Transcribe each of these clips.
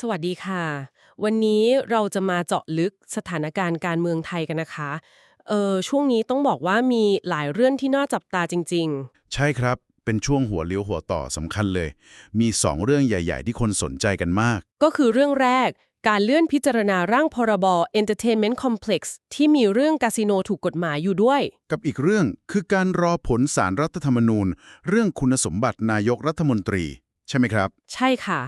สวัสดีค่ะ วันนี้เราจะมาเจาะลึกสถานการณ์การเมืองไทยกันนะคะเออช่วงนี้ต้องบอกว่ามีหลายเรื่องที่น่าจับตาจริง ใช่ครับ เป็นช่วงหัวเลี้ยวหัวต่อสำคัญเลย มี 2 เรื่องใหญ่ ๆ ที่คนสนใจกันมาก ๆ ก็คือเรื่องแรก การเลื่อนพิจารณาร่างพรบ Entertainment Complex ที่มีเรื่องคาสิโนถูกกฎหมายอยู่ด้วย กับอีกเรื่องคือการรอผลสารรัฐธรรมนูญ เรื่องคุณสมบัตินายกรัฐมนตรี ใช่ไหมครับ ใช่ค่ะ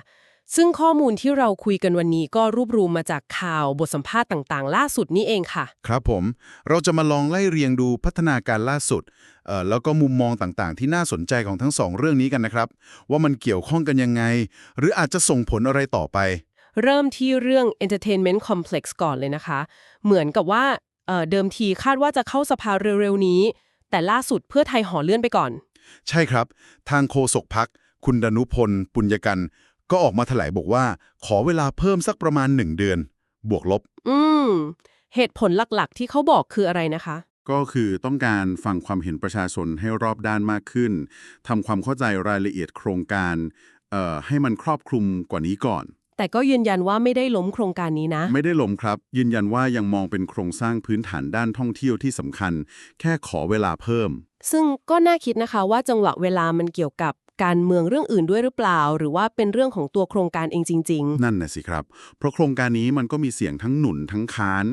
ซึ่งข้อมูลที่เราคุยกันวันนี้ก็รวบรวมมาจากข่าวบทสัมภาษณ์ต่างๆ ล่าสุดนี่เองค่ะ ครับผม เราจะมาลองไล่เรียงดูพัฒนาการล่าสุดเอ่อแล้วก็มุมมองต่างๆ ที่น่าสนใจของทั้งสองเรื่องนี้กันนะครับ ว่ามันเกี่ยวข้องกันยังไง หรืออาจจะส่งผลอะไรต่อไป เริ่มที่เรื่อง Entertainment Complex ก่อนเลยนะคะ เหมือนกับว่าเอ่อเดิมทีคาดว่าจะเข้าสภาเร็วๆนี้ แต่ล่าสุดเพื่อไทยหอเลื่อนไปก่อน ใช่ครับ ทางโฆษกพักคุณดนุพล ปุญญกัน ก็ออกมาแถลงบอกว่า ขอเวลาเพิ่มสักประมาณ 1 เดือน บวกลบ อืม เหตุผลหลักๆ ที่เขาบอกคืออะไรนะคะ ก็คือต้องการฟังความเห็นประชาชนให้รอบด้านมากขึ้นทำความเข้าใจรายละเอียดโครงการเอ่อให้มันครอบคลุมกว่านี้ก่อน แต่ก็ยืนยันว่าไม่ได้ล้มโครงการนี้นะ ไม่ได้ล้มครับ ยืนยันว่ายังมองเป็นโครงสร้างพื้นฐานด้านท่องเที่ยวที่สำคัญ แค่ขอเวลาเพิ่ม ซึ่งก็น่าคิดนะคะว่าจังหวะเวลามันเกี่ยวกับ การเมืองเรื่องอื่นด้วยหรือเปล่า หรือว่าเป็นเรื่องของตัวโครงการเองจริงนั่นน่ะสิครับ เพราะโครงการนี้มันก็มีเสียงทั้งหนุนทั้งค้าน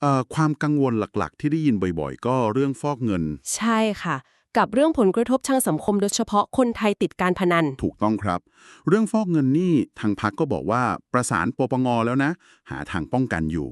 เอ่อความกังวลหลักๆ ที่ได้ยินบ่อยๆ ก็เรื่องฟอกเงินๆใช่ค่ะ กับเรื่องผลกระทบทางสังคมโดยเฉพาะคนไทยติดการพนัน ถูกต้องครับ เรื่องฟอกเงินนี่ทางพักก็บอกว่าประสานปปงแล้วนะ หาทางป้องกันอยู่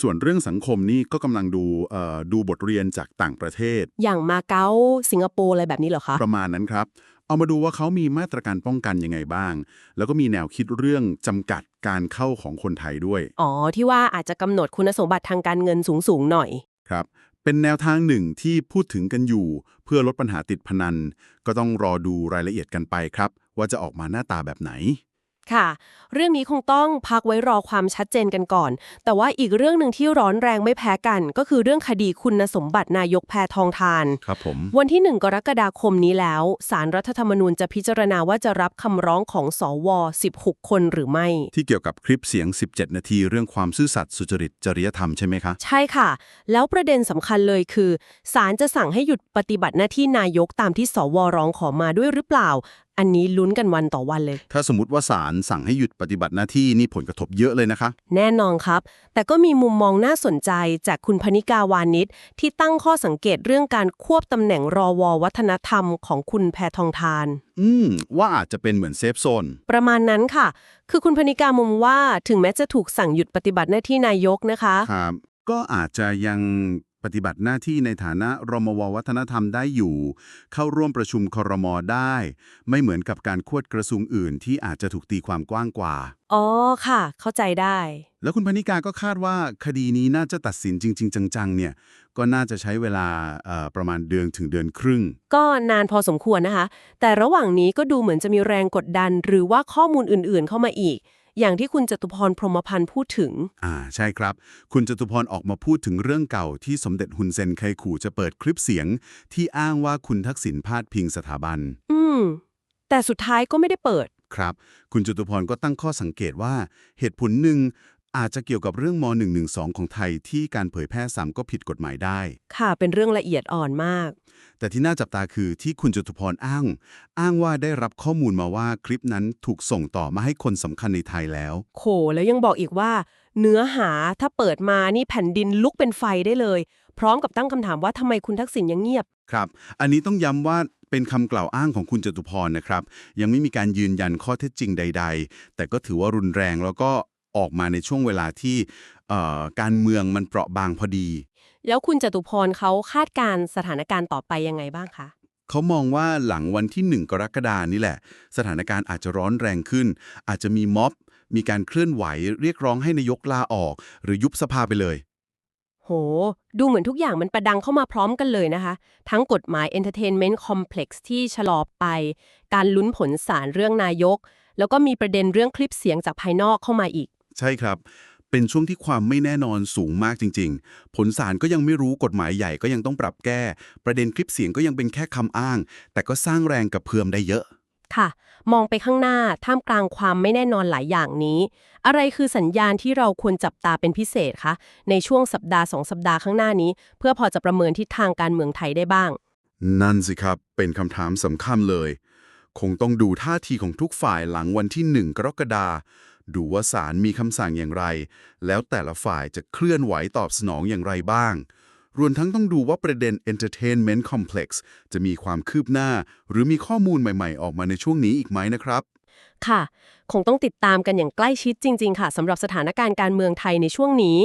ส่วนเรื่องสังคมนี่ก็กำลังดูเอ่อดูบทเรียนจากต่างประเทศ อย่างมาเก๊าสิงคโปร์อะไรแบบนี้เหรอคะ ประมาณนั้นครับ เอามาดูว่าเขามีมาตรการป้องกันยังไงบ้าง แล้วก็มีแนวคิดเรื่องจำกัดการเข้าของคนไทยด้วย อ๋อ ที่ว่าอาจจะกำหนดคุณสมบัติทางการเงินสูงๆหน่อย ครับ เป็นแนวทางหนึ่งที่พูดถึงกันอยู่ เพื่อลดปัญหาติดพนัน ก็ต้องรอดูรายละเอียดกันไปครับ ว่าจะออกมาหน้าตาแบบไหน ค่ะ เรื่องนี้คงต้องพักไว้รอความชัดเจนกันก่อน แต่ว่าอีกเรื่องหนึ่งที่ร้อนแรงไม่แพ้กัน ก็คือเรื่องคดีคุณสมบัตินายกแพทองทาน ครับผม วันที่ 1 กรกฎาคมนี้แล้ว สารรัฐธรรมนูญจะพิจารณาว่าจะรับคำร้องของสว 16 คนหรือไม่ ที่เกี่ยวกับคลิปเสียง 17 นาที เรื่องความซื่อสัตย์สุจริตจริยธรรมใช่ไหมคะ ใช่ค่ะ แล้วประเด็นสำคัญเลยคือศาลจะสั่งให้หยุดปฏิบัติหน้าที่นายกตามที่สวร้องขอมาด้วยหรือเปล่าอันนี้ลุ้นกันวันต่อวันเลย ถ้าสมมติว่าศาลสั่งให้หยุดปฏิบัติหน้าที่นี่ผลกระทบเยอะเลยนะคะ แน่นอนครับ แต่ก็มีมุมมองน่าสนใจจากคุณพนิกาวานิชที่ตั้งข้อสังเกตเรื่องการควบตำแหน่งรอววัฒนธรรมของคุณแพทองทาน อืม ว่าอาจจะเป็นเหมือนเซฟโซน ประมาณนั้นค่ะ คือคุณพนิกามองว่าถึงแม้จะถูกสั่งหยุดปฏิบัติหน้าที่นายกนะคะ ครับ ก็อาจจะยัง ปฏิบัติหน้าที่ในฐานะรมววัฒนธรรมได้อยู่ เข้าร่วมประชุมครมได้ ไม่เหมือนกับการควดกระทรวงอื่นที่อาจจะถูกตีความกว้างกว่า อ๋อค่ะ เข้าใจได้ แล้วคุณพนิกาก็คาดว่าคดีนี้น่าจะตัดสินจริง ๆ จังๆ เนี่ย ก็น่าจะใช้เวลาเอ่อประมาณเดือนถึงเดือนครึ่ง ก็นานพอสมควรนะคะ แต่ระหว่างนี้ก็ดูเหมือนจะมีแรงกดดัน หรือว่าข้อมูลอื่นๆ เข้ามาอีก อย่างที่คุณจตุพรพรหมพันธ์พูดถึง อ่าใช่ครับ คุณจตุพรออกมาพูดถึงเรื่องเก่าที่สมเด็จฮุนเซนเคยขู่จะเปิดคลิปเสียง ที่อ้างว่าคุณทักษิณพาดพิงสถาบัน อืม แต่สุดท้ายก็ไม่ได้เปิด ครับ คุณจตุพรก็ตั้งข้อสังเกตว่า เหตุผลหนึ่ง อาจจะเกี่ยวกับเรื่องม .112 ของไทยที่การเผยแพร่ซ้ำก็ผิดกฎหมายได้ ค่ะ เป็นเรื่องละเอียดอ่อนมาก แต่ที่น่าจับตาคือที่คุณจตุพรอ้าง อ้างว่าได้รับข้อมูลมาว่าคลิปนั้นถูกส่งต่อมาให้คนสำคัญในไทยแล้ว โขแล้วยังบอกอีกว่า เนื้อหาถ้าเปิดมานี่แผ่นดินลุกเป็นไฟได้เลย พร้อมกับตั้งคำถามว่าทำไมคุณทักษิณยังเงียบ ครับ อันนี้ต้องย้ำว่าเป็นคำกล่าวอ้างของคุณจตุพรนะครับ ยังไม่มีการยืนยันข้อเท็จจริงใด ๆ แต่ก็ถือว่ารุนแรงแล้วก็ ออกมาในช่วงเวลาที่เอ่อการเมืองมันเปราะบางพอดี แล้วคุณจตุพรเขาคาดการณ์สถานการณ์ต่อไปยังไงบ้างคะเขามองว่าหลังวันที่ 1 กรกฎานี่แหละ สถานการณ์อาจจะร้อนแรงขึ้น อาจจะมีม็อบ มีการเคลื่อนไหวเรียกร้องให้นายกลาออก หรือยุบสภาไปเลย โห ดูเหมือนทุกอย่างมันประดังเข้ามาพร้อมกันเลยนะคะ ทั้งกฎหมาย Entertainment Complex ที่ชะลอไป การลุ้นผลศาลเรื่องนายก แล้วก็มีประเด็นเรื่องคลิปเสียงจากภายนอกเข้ามาอีก ใช่ครับ เป็นช่วงที่ความไม่แน่นอนสูงมากจริง ๆ ผลศาลก็ยังไม่รู้กฎหมายใหญ่ก็ยังต้องปรับแก้ ประเด็นคลิปเสียงก็ยังเป็นแค่คำอ้าง แต่ก็สร้างแรงกับเพื่อมได้เยอะ ค่ะ มองไปข้างหน้าท่ามกลางความไม่แน่นอนหลายอย่างนี้ อะไรคือสัญญาณที่เราควรจับตาเป็นพิเศษคะในช่วงสัปดาห์สองสัปดาห์ข้างหน้านี้ เพื่อพอจะประเมินทิศทางการเมืองไทยได้บ้าง นั่นสิครับ เป็นคำถามสำคัญเลย คงต้องดูท่าทีของทุกฝ่ายหลังวันที่ 1 กรกฎา ดูว่าศาลมีคำสั่งอย่างไร แล้วแต่ละฝ่ายจะเคลื่อนไหวตอบสนองอย่างไรบ้าง รวมทั้งต้องดูว่าประเด็น Entertainment Complex จะมีความคืบหน้า หรือมีข้อมูลใหม่ๆ ออกมาในช่วงนี้อีกไหมนะครับ ค่ะ คงต้องติดตามกันอย่างใกล้ชิดจริง ๆ ค่ะสำหรับสถานการณ์การเมืองไทยในช่วงนี้